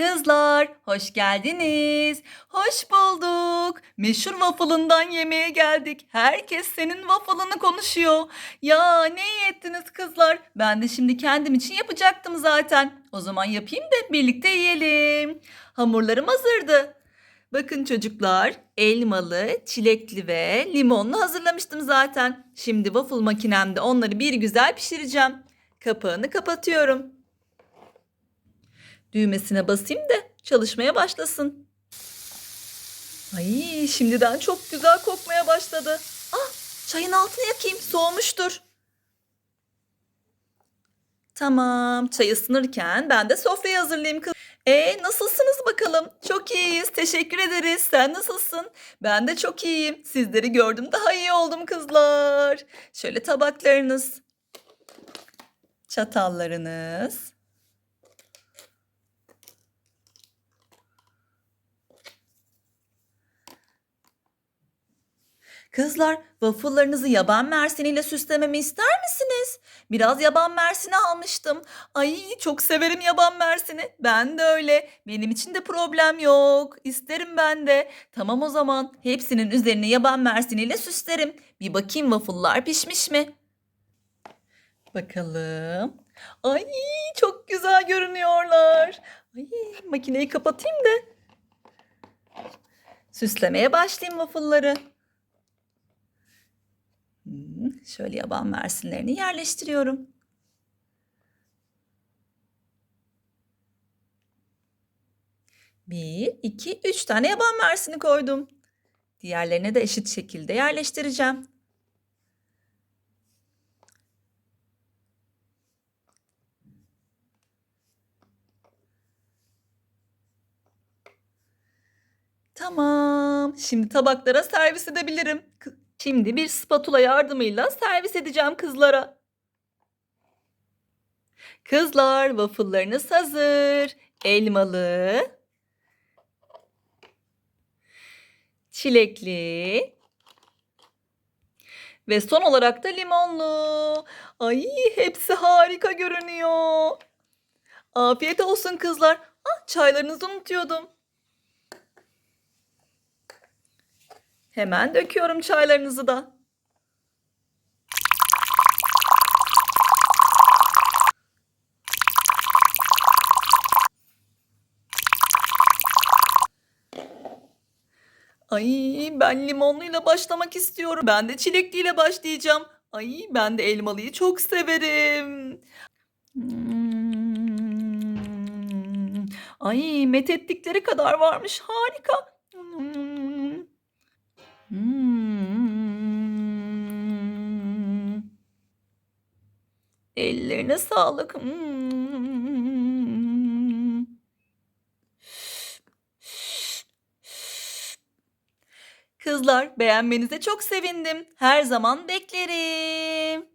Kızlar, hoş geldiniz. Hoş bulduk. Meşhur waffle'ından yemeğe geldik. Herkes senin waffle'ını konuşuyor. Ya ne iyi ettiniz kızlar. Ben de şimdi kendim için yapacaktım zaten. O zaman yapayım da birlikte yiyelim. Hamurlarım hazırdı. Bakın çocuklar, elmalı, çilekli ve limonlu hazırlamıştım zaten. Şimdi waffle makinemde onları bir güzel pişireceğim. Kapağını kapatıyorum. Düğmesine basayım da çalışmaya başlasın. Ay şimdiden çok güzel kokmaya başladı. Ah çayın altını yakayım soğumuştur. Tamam çay ısınırken ben de sofrayı hazırlayayım kız. E nasılsınız bakalım? Çok iyiyiz. Teşekkür ederiz. Sen nasılsın? Ben de çok iyiyim. Sizleri gördüm daha iyi oldum kızlar. Şöyle tabaklarınız. Çatallarınız. Kızlar, waffle'larınızı yaban mersiniyle süslememi ister misiniz? Biraz yaban mersini almıştım. Ay çok severim yaban mersini. Ben de öyle. Benim için de problem yok. İsterim ben de. Tamam o zaman. Hepsinin üzerine yaban mersiniyle süslerim. Bir bakayım waffle'lar pişmiş mi? Bakalım. Ay çok güzel görünüyorlar. Ay makineyi kapatayım da. Süslemeye başlayayım waffle'ları. Şöyle yaban mersinlerini yerleştiriyorum. Bir, iki, üç tane yaban mersini koydum. Diğerlerine de eşit şekilde yerleştireceğim. Tamam. Şimdi tabaklara servis edebilirim. Şimdi bir spatula yardımıyla servis edeceğim kızlara. Kızlar, waffle'larınız hazır. Elmalı, çilekli ve son olarak da limonlu. Ay, hepsi harika görünüyor. Afiyet olsun kızlar. Ah, çaylarınızı unutuyordum. Hemen döküyorum çaylarınızı da. Ay ben limonluyla başlamak istiyorum. Ben de çilekliyle başlayacağım. Ay ben de elmalıyı çok severim. Hmm. Ay methettikleri kadar varmış. Harika. Hmm. Ellerine sağlık. Hmm. Kızlar beğenmenize çok sevindim. Her zaman beklerim.